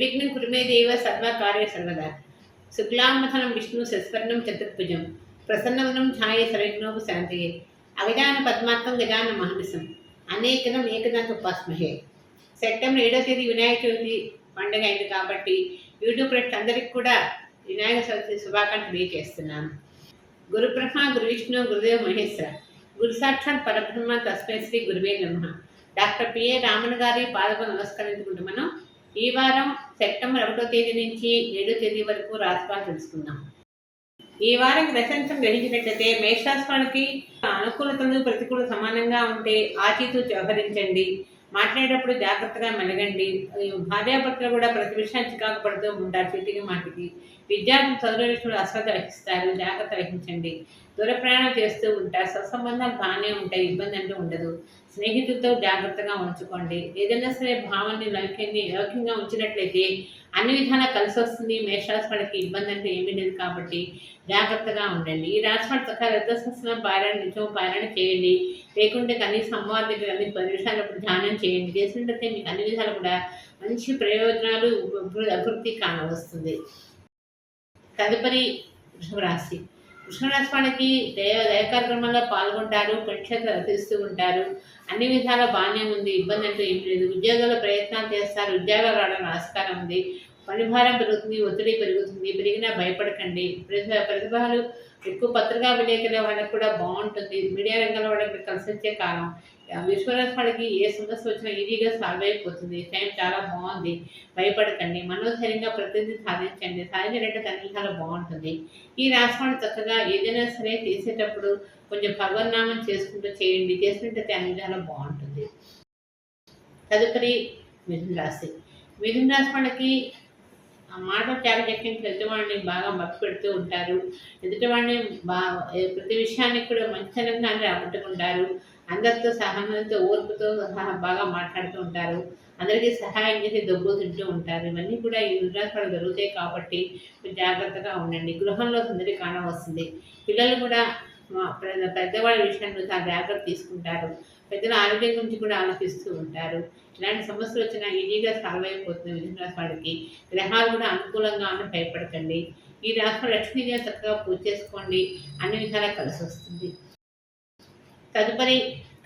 నిర్విఘ్నం కురుమేదేవ సర్వకార్య సర్వదా శుక్లాంబనం విష్ణు సస్వర్ణం చతుర్భుజం ప్రసన్నవనం ఛాయ సవిఘ్నోపు శాంతియే అగజాన పద్మాత్మం గజాన మహనిసం అనేకనం ఏకదంత ఉపాస్మహే సెప్టెంబర్ ఏడో తేదీ వినాయక చవితి పండుగ అయింది కాబట్టి యూట్యూబ్ ఫ్రెండ్స్ అందరికి కూడా వినాయక చవితి శుభాకాంక్షలు తెలియజేస్తున్నాను. గురు బ్రహ్మ గురు విష్ణు గురుదేవ్ మహేశ్వర గురు సాక్షాత్ పరబ్రహ్మ తస్మై శ్రీ గురువే నమ. డాక్టర్ పిఏ రామన్ గారి పాదకు నమస్కరించుకుంటూ మనం ఈ వారం సెప్టెంబర్ ఒకటో తేదీ నుంచి ఏడో తేదీ వరకు రాశిఫలం తెలుసుకుందాం. ఈ వారం గ్రహంతం గ్రహించినట్లయితే మేషరాశి అనుకూలతలు ప్రతికూల సమానంగా ఉంటే ఆచితూచి వ్యవహరించండి. మాట్లాడేటప్పుడు జాగ్రత్తగా మెలగండి. భార్యాభర్తలు కూడా ప్రతి విషయాన్ని చికాకు పడుతూ ఉంటారు. చిటికి మాటికి విద్యార్థులు చదువు విషయంలో అశ్రద్ధ వహిస్తారు జాగ్రత్త వహించండి. దూర ప్రయాణం చేస్తూ ఉంటారు. సత్సంబంధాలు బాగానే ఉంటాయి ఇబ్బంది అంటూ ఉండదు. స్నేహితులతో జాగ్రత్తగా ఉంచుకోండి. ఏదైనా సరే భావాన్ని లౌక్యాన్ని లౌక్యంగా ఉంచినట్లయితే అన్ని విధాలా కలిసి వస్తుంది. మేషరాశి వాళ్ళకి ఇబ్బంది అంటే ఏమీ లేదు కాబట్టి జాగ్రత్తగా ఉండండి. ఈ రాశి వాళ్ళ చక్కగా రథసహస్రం పారాయణ నిత్యం పారాయణ చేయండి. లేకుంటే కనీసం అమ్మవారి దగ్గర అన్ని పది నిమిషాలు ధ్యానం చేయండి. చేసినట్లయితే మీకు అన్ని విధాలు కూడా మంచి ప్రయోజనాలు అభివృద్ధి కానవస్తుంది. తదుపరి వృషభరాశి. వృషభరాశి వాళ్ళకి దయ దయ కార్యక్రమాల్లో పాల్గొంటారు పరీక్షలు రచిస్తూ ఉంటారు. అన్ని విధాల బాగానే ఉంది ఇబ్బంది అంటూ ఏం లేదు. ఉద్యోగాల ప్రయత్నాలు చేస్తారు ఉద్యోగాలు రావడానికి ఆస్కారం ఉంది. పనిభారం పెరుగుతుంది ఒత్తిడి పెరుగుతుంది పెరిగినా భయపడకండి. ప్రతిభ ప్రతిభలు ఎక్కువ పత్రికా విలేకరుల వాళ్ళకి కూడా బాగుంటుంది. మీడియా రంగంలో వాళ్ళకి కలిసి వచ్చే కాలం. విశ్వరాజ్ వాళ్ళకి ఏ సమస్య వచ్చినా ఈజీగా సాల్వ్ అయిపోతుంది. టైం చాలా బాగుంది. భయపడకండి. మనోధైర్యంగా ప్రతిదీ సాధించండి. సాధించినట్టు అన్ని చాలా బాగుంటుంది. ఈ రాష్ట్రాన్ని చక్కగా ఏదైనా సరే తీసేటప్పుడు కొంచెం భగవన్నామం చేసుకుంటూ చేయండి. చేసినట్టయితే అన్ని చాలా బాగుంటుంది. తదుపరి మిథున రాశి. మిథున రాశి వాళ్ళకి ఆ మాట చాకచక్యంతో ఎదుటివాడిని బాగా మప్పు పెడుతూ ఉంటారు. ఎదుటివాడిని బా ప్రతి విషయానికి కూడా మంచితనంగా రాబట్టుకుంటారు. అందరితో సహనంతో ఓర్పుతో సహా బాగా మాట్లాడుతూ ఉంటారు. అందరికీ సహాయం చేసి దొబ్బు తింటూ ఉంటారు. ఇవన్నీ కూడా ఈ రుద్రాక్షలు జరుగుతాయి కాబట్టి జాగ్రత్తగా ఉండండి. గృహంలో సందడి కానవస్తుంది పిల్లలు కూడా పెద్దవాళ్ళ విషయంలో చాలా జాగ్రత్త తీసుకుంటారు. పెద్దల ఆరోగ్యం గురించి కూడా ఆలోచిస్తూ ఉంటారు. ఇలాంటి సమస్యలు వచ్చినా ఈజీగా సాల్వ్ అయిపోతుంది మిథున రాశి గ్రహాలు కూడా అనుకూలంగా ఉన్న భయపడకండి. ఈ రాశిలో లక్ష్మీదేవి చక్కగా పూజ చేసుకోండి. అన్ని విధాలా కలిసి వస్తుంది. తదుపరి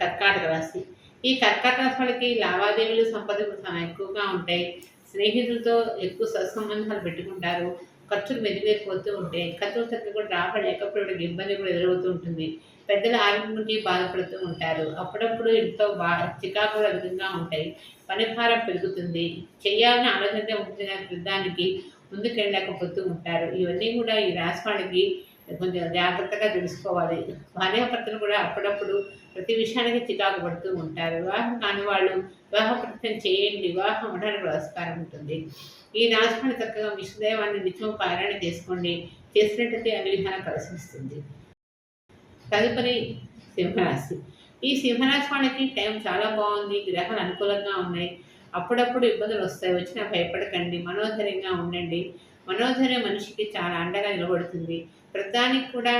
కర్కాటక రాశి. ఈ కర్కాటక రాశి వాళ్ళకి లావాదేవీలు సంపదలు చాలా ఎక్కువగా ఉంటాయి. స్నేహితులతో ఎక్కువ సత్సంబంధాలు పెట్టుకుంటారు. ఖర్చులు మెదిలేకపోతూ ఉంటాయి. ఖర్చులు చక్కగా కూడా రాబడలేకపోవడం ఇబ్బంది కూడా ఎదురవుతూ ఉంటుంది. పెద్దల ఆరోగ్యం గురించి బాధపడుతూ ఉంటారు. అప్పుడప్పుడు ఇంట్లో బా చికాకులు అధికంగా ఉంటాయి. పనిభారం పెరుగుతుంది. చేయాలని ఆలోచనతో ఉంటుంది దానికి ముందుకెళ్ళలేకపోతూ ఉంటారు. ఇవన్నీ కూడా ఈ రాష్ట్రానికి కొంచెం జాగ్రత్తగా తెలుసుకోవాలి. భార్యాభర్తలు కూడా అప్పుడప్పుడు ప్రతి విషయానికి చికాకు పడుతూ ఉంటారు. వివాహం కాని వాళ్ళు వివాహప్రతం చేయండి. వివాహం ఉండడానికి ఆస్కారం ఉంటుంది. ఈ రాష్ట్రాన్ని చక్కగా విష్ణుదేవాన్ని నిత్యం పారాయణ చేసుకోండి. చేసినట్టయితే అన్ని విధానం ప్రశ్నిస్తుంది తదుపరి సింహరాశి. ఈ సింహరాశి వాళ్ళకి టైం చాలా బాగుంది. గ్రహాలు అనుకూలంగా ఉన్నాయి. అప్పుడప్పుడు ఇబ్బందులు వస్తాయి. వచ్చినా భయపడకండి. మనోధైర్యంగా ఉండండి. మనోధైర్యం మనిషికి చాలా అండగా నిలబడుతుంది. ప్రతిదానికి కూడా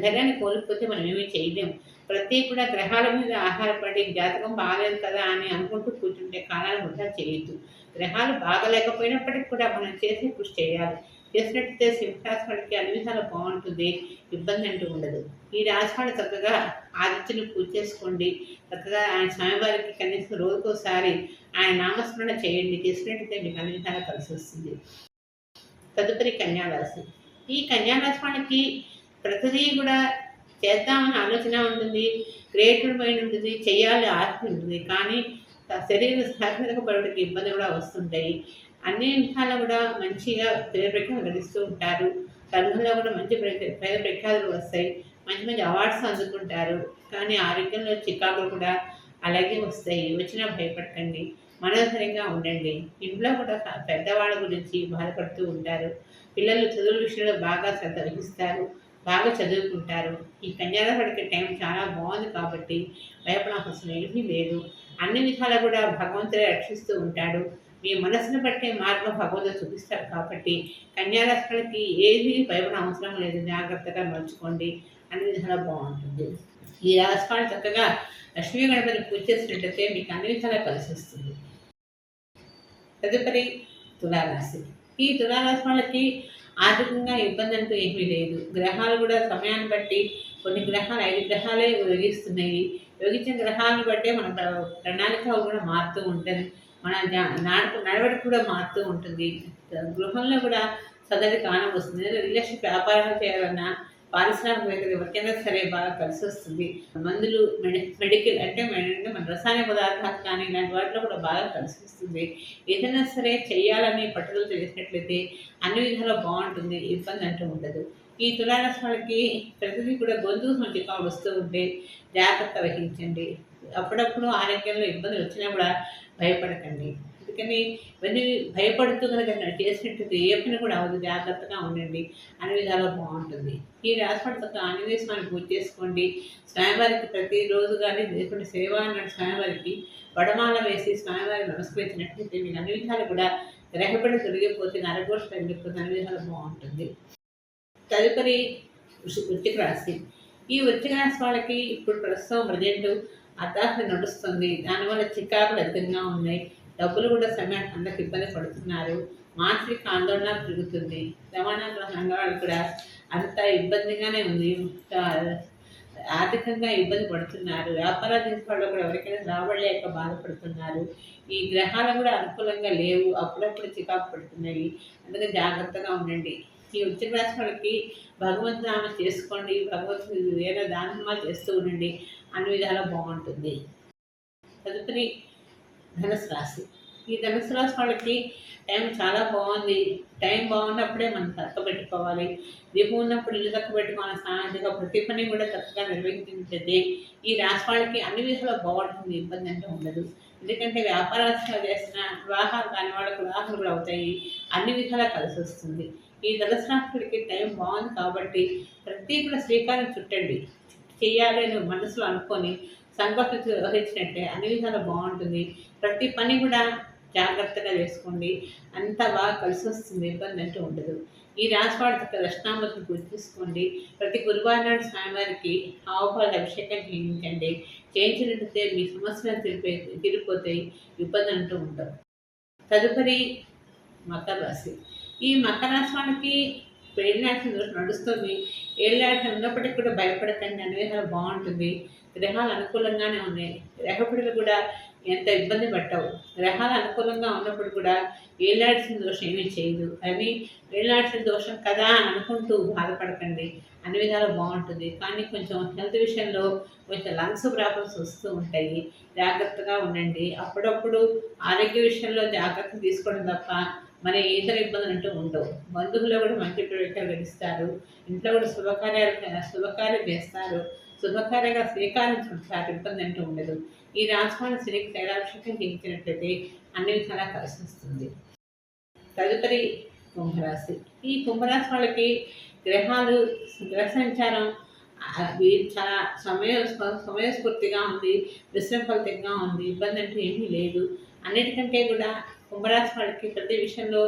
ధైర్యాన్ని కోల్పోతే మనం ఏమీ చేయలేము ప్రతి కూడా గ్రహాల మీద ఆధారపడి జాతకం బాగాలేదు కదా అని అనుకుంటూ కూర్చుంటే కాలాలు వృధా చేయొద్దు. గ్రహాలు బాగలేకపోయినప్పటికీ కూడా మనం చేసే కృషి చేయాలి. చేసినట్టయితే సింహరాశి వాళ్ళకి అన్ని విధాలు బాగుంటుంది. ఇబ్బంది అంటూ ఉండదు. ఈ రాశి వాళ్ళు చక్కగా ఆదిత్యుని పూజ చేసుకోండి. చక్కగా ఆయన స్వామివారికి కనీసం రోజుకోసారి ఆయన నామస్మరణ చేయండి. చేసినట్టయితే మీకు అన్ని విధాలు కలిసి వస్తుంది. తదుపరి కన్యారాశి. ఈ కన్యారాశి వాళ్ళకి ప్రతిదీ కూడా చేద్దామని ఆలోచన ఉంటుంది క్రియేటివ్ మైండ్ ఉంటుంది చేయాలి ఆశ ఉంటుంది. కానీ శరీర స్థాపనకు ఇబ్బంది కూడా వస్తుంటాయి. అన్ని విధాలు కూడా మంచిగా పేరు ప్రఖ్యాలు గడిస్తూ ఉంటారు. సంఘంలో కూడా మంచి పేద ప్రఖ్యాతులు వస్తాయి. మంచి మంచి అవార్డ్స్ అందుకుంటారు. కానీ ఆరోగ్యంలో చికాకులు కూడా అలాగే వస్తాయి. వచ్చినా భయపడకండి. మనోధైర్యంగా ఉండండి. ఇంట్లో కూడా పెద్దవాళ్ళ గురించి బాధపడుతూ ఉంటారు. పిల్లలు చదువుల విషయంలో బాగా శ్రద్ధ వహిస్తారు. బాగా చదువుకుంటారు. ఈ కన్యారాశికి టైం చాలా బాగుంది కాబట్టి భయపడాల్సిన ఏమీ లేదు. అన్ని విధాలు కూడా భగవంతుడే రక్షిస్తూ ఉంటాడు. మీ మనసును బట్టే మార్గం భగవంతుడు చూపిస్తారు కాబట్టి కన్యారాశులకి ఏది భయపడ అవసరం లేదు. జాగ్రత్తగా మలుచుకోండి. అన్ని విధాలా బాగుంటుంది. ఈ రాశి చక్కగా లక్ష్మీ గణపతి పూజ చేసినట్టయితే మీకు అన్ని విధాలా కలిసి వస్తుంది. తదుపరి తులారాశి. ఈ తులారాశి వాళ్ళకి ఆర్థికంగా ఇబ్బంది అంటూ ఏమీ లేదు. గ్రహాలు కూడా సమయాన్ని బట్టి కొన్ని గ్రహాలు ఐదు గ్రహాలే యోగిస్తున్నాయి యోగించిన గ్రహాలను బట్టే మన ప్రణాళిక కూడా మారుతూ ఉంటుంది మన జా- నాడు నడవడిక కూడా మారుతూ ఉంటుంది. గృహంలో కూడా సదరి కాలం వస్తుంది. రిలేషన్ వ్యాపారాలు చేయాలన్నా పారిశ్రామికవేత్తలు ఎవరికైనా సరే బాగా కలిసి వస్తుంది. మందులు మెడికల్ అంటే మన రసాయన పదార్థాలు కానీ ఇలాంటి వాటిలో కూడా బాగా కలిసి వస్తుంది. ఏదైనా సరే చేయాలని పట్టుదల చేసినట్లయితే అన్ని విధాలు బాగుంటుంది ఇబ్బంది అంటూ ఉండదు. ఈ తులారాశి వాళ్ళకి ప్రతిదీ కూడా గొంతు మంచిగా వస్తూ ఉంటే జాగ్రత్త వహించండి. అప్పుడప్పుడు ఆరోగ్యంలో ఇబ్బందులు వచ్చినా కూడా భయపడకండి. అందుకని ఇవన్నీ భయపడుతూ కనుక చేసినట్టు ఏ పని కూడా అవ్వదు జాగ్రత్తగా ఉండండి అన్ని విధాలు బాగుంటుంది. ఈ రాశిపడతకు ఆంజనేయ స్వామి పూజ చేసుకోండి. స్వామివారికి ప్రతిరోజు కానీ లేకుంటే సేవ అన్నట్టు స్వామివారికి వడమాల వేసి స్వామివారిని నమస్కరించినట్లయితే మీకు అన్ని విధాలు కూడా గ్రహపడి తొలగిపోతే నరఘోష తొలగిపోతే అన్ని విధాలు బాగుంటుంది. తదుపరి వృషి- వృశ్చిక రాశి. ఈ వృత్తి రాశి వాళ్ళకి ఇప్పుడు ప్రస్తుతం ప్రజెంట్ అర్ధార్థం నడుస్తుంది. దానివల్ల చికాకులు అధికంగా ఉన్నాయి. డబ్బులు కూడా సమయానికి అందరికి ఇబ్బంది పడుతున్నారు. మానసిక ఆందోళన పెరుగుతుంది. రవాణా రంగాలు కూడా అంత ఇబ్బందిగానే ఉంది. ఆర్థికంగా ఇబ్బంది పడుతున్నారు. వ్యాపారాలు చేసే కూడా ఎవరికైనా రాబడలేక బాధపడుతున్నారు. ఈ గ్రహాలు కూడా అనుకూలంగా లేవు. అప్పుడప్పుడు చికాకు పడుతున్నాయి. అందుకని జాగ్రత్తగా ఉండండి. ఈ వృశ్చిక రాశి వాళ్ళకి భగవంతు నామం చేసుకోండి. భగవంతుడు వేరే దానమాలు చేస్తూ ఉండండి. అన్ని విధాలా బాగుంటుంది. తదుపరి ధనుసు రాశి. ఈ ధనుసు రాశి వాళ్ళకి టైం చాలా బాగుంది. టైం బాగున్నప్పుడే మనం చక్క పెట్టుకోవాలి. దీపం ఉన్నప్పుడు ఇల్లు చక్క పెట్టుకోవాలి. సాయంత్రంగా ప్రతి పని కూడా చక్కగా నిర్వహించింది ఈ రాశి వాళ్ళకి అన్ని విధాలా బాగుంటుంది ఇబ్బంది అంటే ఉండదు. ఎందుకంటే వ్యాపారాలు చేసిన వివాహాలు కాని వాళ్ళకి వివాహాలు కూడా అవుతాయి. అన్ని విధాలా కలిసి వస్తుంది. ఈ ధనుసు టైం బాగుంది కాబట్టి ప్రతి కూడా శ్రీకారం చుట్టండి. చేయాలి అని మనసులో అనుకొని సంకల్పం వహించినట్టే అన్ని విధాలు బాగుంటుంది. ప్రతి పని కూడా జాగ్రత్తగా చేసుకోండి. అంతా బాగా కలిసి వస్తుంది ఇబ్బంది అంటూ ఉండదు. ఈ రాశివాడికి దక్షిణామూర్తిని పూజ చేసుకోండి ప్రతి గురువారం నాడు స్వామివారికి ఆవుపాలు అభిషేకం చేయించండి. చేయించినట్లయితే మీ సమస్యలు తిరిపే తిరిగిపోతాయి ఇబ్బంది అంటూ ఉండవు. తదుపరి మకర రాశి. ఈ మకర రాశి వాళ్ళకి పెళ్ళినాటి నడుస్తుంది ఏళ్ళాటి ఉన్నప్పటికీ కూడా భయపడకండి అన్ని విధాలు బాగుంటుంది. గ్రహాలు అనుకూలంగానే ఉన్నాయి. గ్రహపడులు కూడా ఎంత ఇబ్బంది పట్టవు గ్రహాలు అనుకూలంగా ఉన్నప్పుడు కూడా ఏలాడిసిన దోషం ఏమీ చేయదు. అని ఏలాడిసిన దోషం కదా అని అనుకుంటూ బాధపడకండి. అన్ని విధాలు బాగుంటుంది. కానీ కొంచెం హెల్త్ విషయంలో కొంచెం లంగ్స్ ప్రాబ్లమ్స్ వస్తూ ఉంటాయి. జాగ్రత్తగా ఉండండి. అప్పుడప్పుడు ఆరోగ్య విషయంలో జాగ్రత్త తీసుకోవడం తప్ప మరి ఇతర ఇబ్బందులు అంటూ ఉండవు. బంధువులు కూడా మంచి ప్రవేశాలు గడిస్తారు ఇంట్లో కూడా శుభకార్యాలు శుభకార్యం చేస్తారు. శుభకార్యంగా స్వీకరించుకుంటారు. ఇబ్బంది అంటూ ఉండదు. ఈ రాజభవన శ్రీకి తైలాభిషేకం చేయించినట్లయితే అన్ని విధాలా కలిసి వస్తుంది. తదుపరి కుంభరాశి. ఈ కుంభరాశి వాళ్ళకి గ్రహాలు గ్రహ సంచారం చాలా సమయ సమయస్ఫూర్తిగా ఉంది విశ్రమఫలితంగా ఉంది ఇబ్బంది అంటూ ఏమీ లేదు. అన్నిటికంటే కూడా కుంభరాశి వాళ్ళకి ప్రతి విషయంలో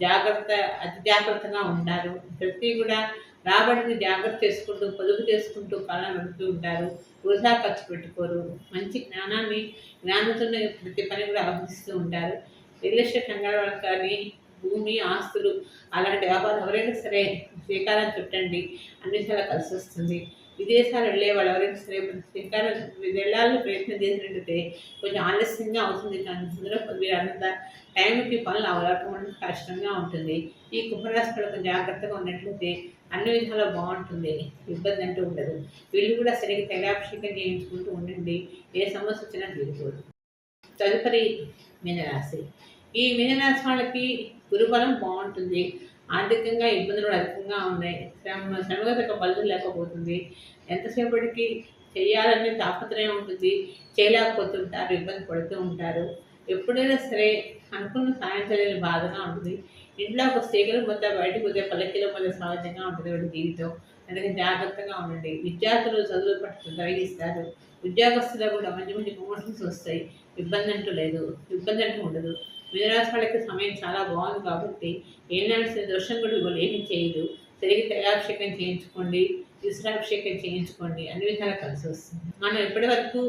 జాగ్రత్త అతి జాగ్రత్తగా ఉంటారు ప్రతి కూడా రాబడిని జాగ్రత్త చేసుకుంటూ పొదుపు చేసుకుంటూ కాలం నడుపుతూ ఉంటారు. వృధా ఖర్చు పెట్టుకోరు. మంచి జ్ఞానాన్ని జ్ఞానంతో ప్రతి పని కూడా అభిస్తూ ఉంటారు. రియల్ ఎస్టేట్ రంగాల వాళ్ళకి కానీ భూమి ఆస్తులు అలాంటి వ్యాపారం ఎవరైనా సరే శ్రీకారం చుట్టండి. అన్ని చాలా కలిసి వస్తుంది. విదేశాలు వెళ్ళే వాళ్ళు ఎవరైనా సరే శ్రీకారం వెళ్ళాలని ప్రయత్నం చేసినట్టయితే కొంచెం ఆలస్యంగా అవుతుంది కానీ ఇందులో వీరంతా టైంకి పనులు అవలటం కష్టంగా ఉంటుంది. ఈ కుంభరాశిలో కొంచెం జాగ్రత్తగా ఉన్నట్లయితే అన్ని విధాలు బాగుంటుంది. ఇబ్బంది అంటూ ఉండదు. వీళ్ళు కూడా సరిగ్గా తైలాభిషేకం చేయించుకుంటూ ఉండండి. ఏ సమస్య వచ్చినా తీరుకోదు తదుపరి మీనరాశి. ఈ మీనరాశి వాళ్ళకి గురుబలం బాగుంటుంది. ఆర్థికంగా ఇబ్బందులు అధికంగా ఉన్నాయి. శ్రమ శ్రమగత ఫలితం లేకపోతుంది. ఎంతసేపటికి చేయాలనే తాపత్రయం ఉంటుంది. చేయలేకపోతుంటారు ఇబ్బంది పడుతూ ఉంటారు. ఎప్పుడైనా సరే అనుకున్న సాయం చేయలేని బాధగా ఉంటుంది. ఇంట్లో ఒక స్త్రీల మొత్తం బయటకు పోతే పల్లెకీల మధ్య సహజంగా ఉంటుంది వాడి జీవితం. అందుకని జాగ్రత్తగా ఉండండి. విద్యార్థులు చదువు పట్ల తొలగిస్తారు ఉద్యోగస్తులు కూడా మంచి మంచి ప్రమోషన్స్ వస్తాయి. ఇబ్బంది అంటూ లేదు. ఇబ్బంది అంటూ ఉండదు. మిగరాశి వాళ్ళకి సమయం చాలా బాగుంది కాబట్టి ఏనాడు దోషం కూడా ఇవాళ ఏమీ చేయదు. తిరిగి తైలాభిషేకం చేయించుకోండి విశ్రాభిషేకం చేయించుకోండి అన్ని విధాలా కలిసి వస్తుంది. మనం ఇప్పటి వరకు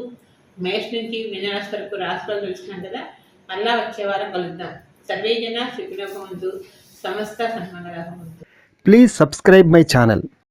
మేష్ నుంచి మీనరాశి వరకు రాశిలో తెలుసుకున్నాం కదా మళ్ళా వచ్చే వారం కలుద్దాం. సర్వేజన శుక్రభవంతు సమస్త సన్మంగళ ప్లీజ్ సబ్స్క్రైబ్ మై ఛానల్.